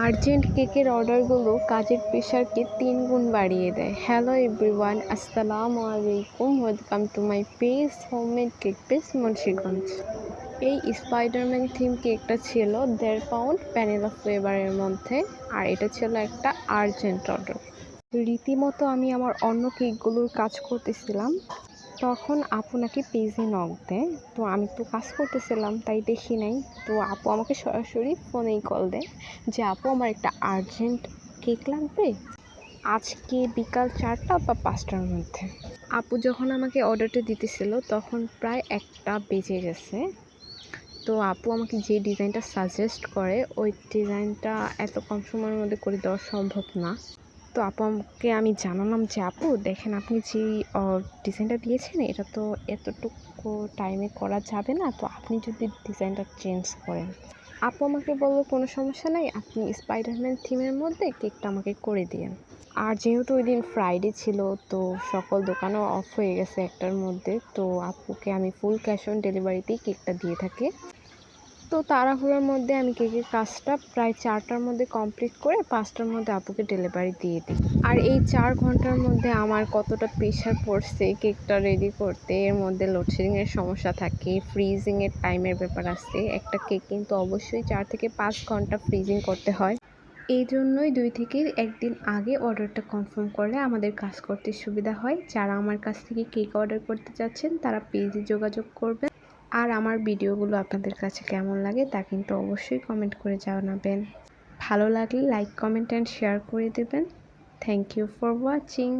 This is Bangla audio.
আর্জেন্ট কেকের অর্ডারগুলো কাজের প্রেশারকে তিন গুণ বাড়িয়ে দেয়। হ্যালো এভরিওয়ান, আসসালামু আলাইকুম। Welcome to my page, homemade cake page, Munshiganj. এই স্পাইডারম্যান থিম কেকটা ছিল দেড় পাউন্ড প্যানেলা ফ্লেভারের মধ্যে, আর এটা ছিল একটা আর্জেন্ট অর্ডার। রীতিমতো আমি আমার অন্য কেকগুলোর কাজ করতেছিলাম। তখন আপু নাকি পেজে নক দেয়। তো আমি তো কাজ করতেছিলাম, তাই দেখি নাই। তো আপু আমাকে সরাসরি ফোনেই কল দেয় যে, আপু, আমার একটা আর্জেন্ট কেক লাগবে? আজকে বিকাল চারটা বা পাঁচটার মধ্যে। আপু যখন আমাকে অর্ডারটা দিতেছিল, তখন প্রায় একটা বেজে গেছে। তো আপু আমাকে যে ডিজাইনটা সাজেস্ট করে, ওই ডিজাইনটা এত কম সময়ের মধ্যে করে দেওয়া সম্ভব না। তো আপু, আমাকে আমি জানালাম যে, আপু, দেখেন আপনি যে ডিজাইনটা দিয়েছেন, এটা তো এতটুকু টাইমে করা যাবে না। তো আপনি যদি ডিজাইনটা চেঞ্জ করেন। আপু, আমাকে বলল, কোনো সমস্যা নাই। আপনি স্পাইডারম্যান থিমের মধ্যে কেকটা আমাকে করে দিয়েন। আর যেহেতু ওই দিন ফ্রাইডে ছিল, তো সকল দোকানও অফ হয়ে গেছে একটার মধ্যে। তো আপুকে আমি ফুল ক্যাশ অন ডেলিভারিতেই কেকটা দিয়ে থাকি। তো তাড়াহুড়োর মধ্যে আমি কেকের কাজটা প্রায় চারটার মধ্যে কমপ্লিট করে পাঁচটার মধ্যে আপুকে ডেলিভারি দিয়ে দিই। আর এই চার ঘণ্টার মধ্যে আমার কতটা প্রেশার পড়ছে কেকটা রেডি করতে, এর মধ্যে লোডশেডিংয়ের সমস্যা থাকে ফ্রিজিংয়ের টাইমের ব্যাপার আছে, একটা কেক কিন্তু অবশ্যই চার থেকে পাঁচ ঘণ্টা ফ্রিজিং করতে হয়। এই জন্যই দুই থেকে একদিন আগে অর্ডারটা কনফার্ম করলে আমাদের কাজ করতে সুবিধা হয়। যারা আমার কাছ থেকে কেক অর্ডার করতে চাচ্ছেন, তারা পেজে যোগাযোগ করবেন। আর আমার ভিডিওগুলো আপনাদের কাছে কেমন লাগে তা কিন্তু অবশ্যই কমেন্ট করে জানাবেন। ভালো লাগলে লাইক কমেন্ট অ্যান্ড শেয়ার করে দেবেন। Thank you for watching